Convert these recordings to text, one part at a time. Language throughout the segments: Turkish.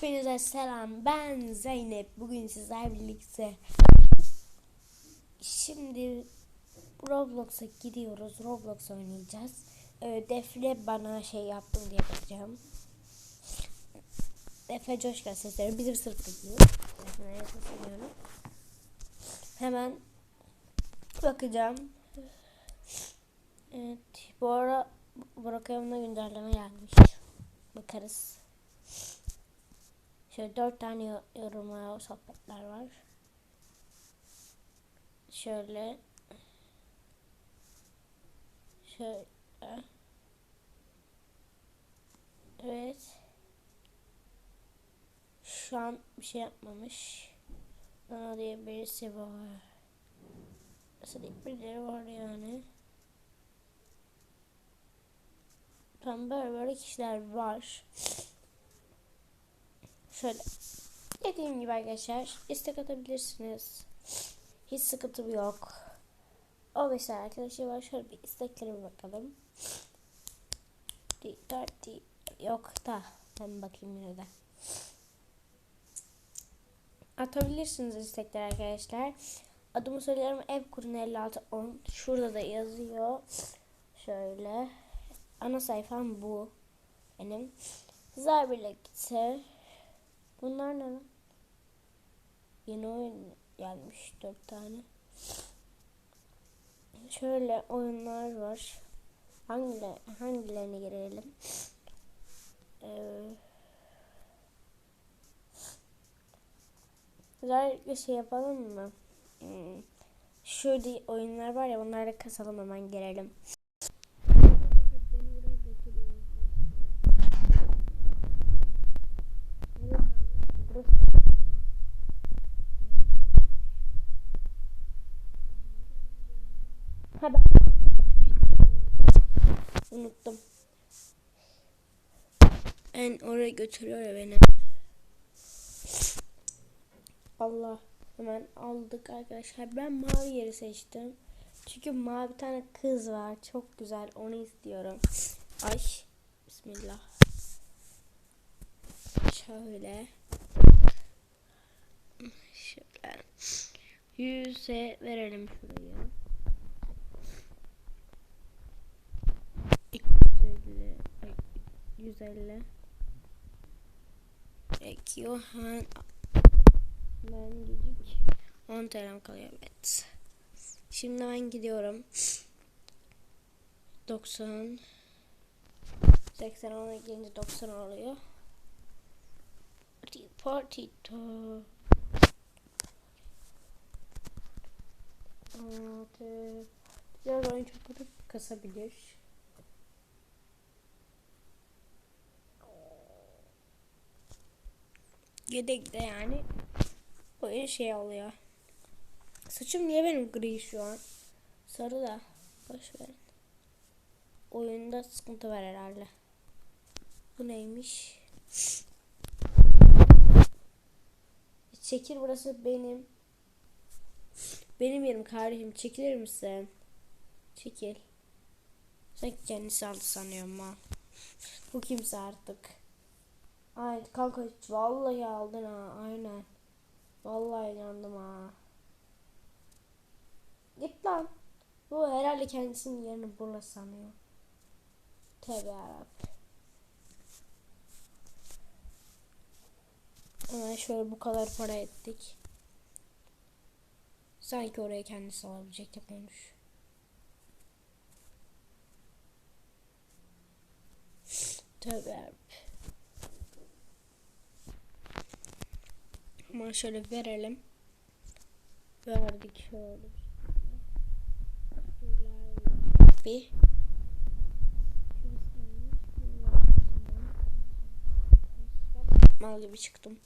Hepinize selam. Ben Zeynep. Bugün sizler birlikte. Şimdi Roblox'a gidiyoruz. Roblox oynayacağız. Ee, Defne bana şey yaptım diye bakacağım. Defne Coşkan sesleri bizim. Defne'ye sesleniyorum. Hemen bakacağım. Evet. Bu ara Burak Evim'de güncelleme gelmiş. Bakarız. Şöyle dört tane yo- yoruma sohbetler var. Şöyle. Şöyle. Evet. Şu an bir şey yapmamış. Bana diye birisi var. Nasıl birileri var yani. Tam böyle böyle kişiler var. Şöyle. Dediğim gibi arkadaşlar istek atabilirsiniz. Hiç sıkıntım yok. O mesela arkadaşlar var. Şöyle bir isteklerime bakalım. Yok da. Ben bakayım yine de. Atabilirsiniz istekler arkadaşlar. Adımı söylüyorum. Ev kurun 5610. Şurada da yazıyor. Şöyle. Ana sayfam bu. Benim. Sizler birlikte Bunlar ne lan? Yeni oyun gelmiş dört tane. Şöyle oyunlar var. Hangiler, hangilerine girelim? Ee, özellikle şey yapalım mı? Hmm. Şurada oyunlar var ya onlara kasalım hemen girelim. Ben unuttum. En oraya götürüyor ya beni. Allah hemen aldık arkadaşlar. Ben mavi yeri seçtim. Çünkü mavi bir tane kız var. Çok güzel. Onu istiyorum. Ay. Bismillah. Şöyle. Şöyle. Yüze verelim şurayı. 250 ay, 150 Ekiyor hemen ben gidecek 10 TL'm kalıyor evet. Şimdi ben gidiyorum. 90 80 ona gelince 90 oluyor. Party party to. Biraz oyun çok kasabilir. Yedekte yani oyun şey oluyor. Saçım niye benim gri şu an? Sarı da. Boş verin. Oyunda sıkıntı var herhalde. Bu neymiş? Çekil burası benim. Benim yerim kardeşim. Çekilir misin? Çekil. Sen kendisi aldı sanıyorum ha. Bu kimse artık. Ay kanka vallahi aldın ha aynen. Vallahi inandım ha. Git lan. Bu herhalde kendisinin yerini burası sanıyor. Tövbe yarabbim. Hemen şöyle bu kadar para ettik. Sanki oraya kendisi alabilecek de konuş. Tövbe yarabbim. Ama şöyle verelim. Verdik şöyle. Bir. Mal gibi çıktım.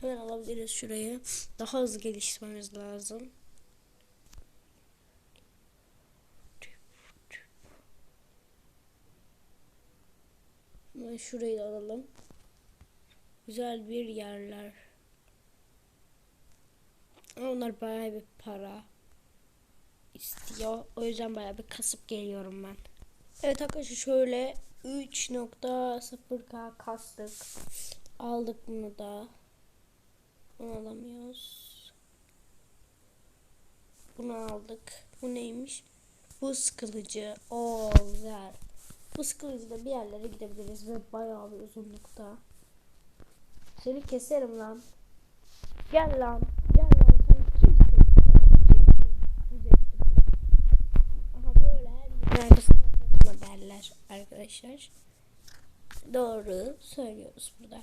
Hemen alabiliriz şurayı. Daha hızlı geliştirmemiz lazım. Hemen şurayı da alalım. Güzel bir yerler. Onlar bayağı bir para. istiyor. O yüzden bayağı bir kasıp geliyorum ben. Evet arkadaşlar şöyle 3.0k kastık. Aldık bunu da. Bunu alamıyoruz. Bunu aldık. Bu neymiş? Buz kılıcı. Oo güzel. Kılıcıyla bir yerlere gidebiliriz ve bayağı bir uzunlukta. Seni keserim lan. Gel lan. Gel lan sen kimsin? Aha böyle her yerin derler arkadaşlar. Doğru söylüyoruz burada.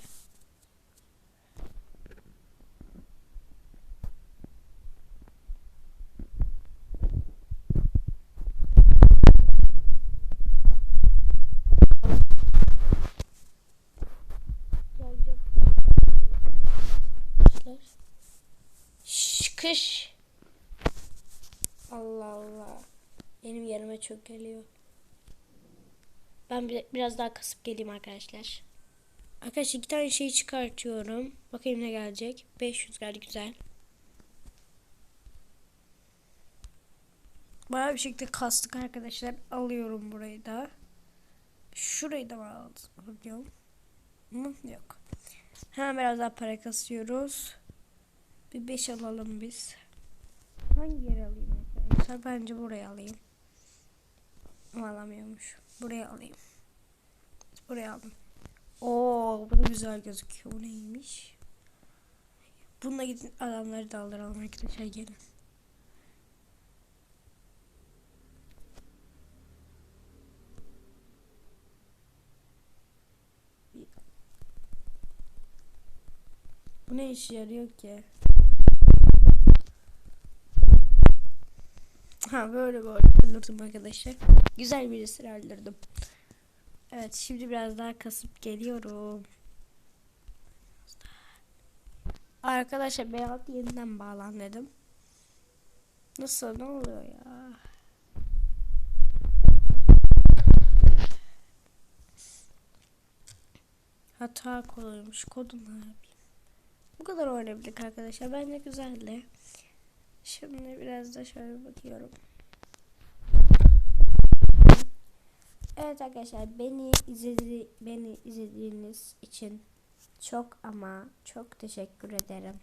Gel gel. Arkadaşlar. Şş, kış. Allah Allah. Benim yerime çok geliyor. Ben bir- biraz daha kasıp geleyim arkadaşlar. Arkadaşlar iki tane şey çıkartıyorum. Bakayım ne gelecek. 500 geldi güzel. Bayağı bir şekilde kastık arkadaşlar. Alıyorum burayı da. Şurayı da? Mı? Yok. Hemen biraz daha para kasıyoruz. Bir 5 alalım biz. Hangi yere alayım arkadaşlar? Bence buraya alayım. Ama alamıyormuş. Buraya alayım. Buraya aldım. Oo, bu da güzel gözüküyor. Bu neymiş? Bununla gidin adamları da aldıralım arkadaşlar gelin. Bu ne işe yarıyor ki? Ha böyle böyle öldürdüm arkadaşlar. Güzel birisini öldürdüm. Evet şimdi biraz daha kasıp geliyorum. Arkadaşlar Berat yeniden bağlan dedim. Nasıl ne oluyor ya? Hata koymuş. Kodu ne yapayım? Bu kadar oynayabildik arkadaşlar. Bence güzeldi. Şimdi biraz da şöyle bakıyorum. Evet arkadaşlar beni izledi beni izlediğiniz için çok ama çok teşekkür ederim.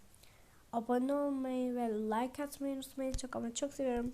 Abone olmayı ve like atmayı unutmayın. Çok ama çok seviyorum.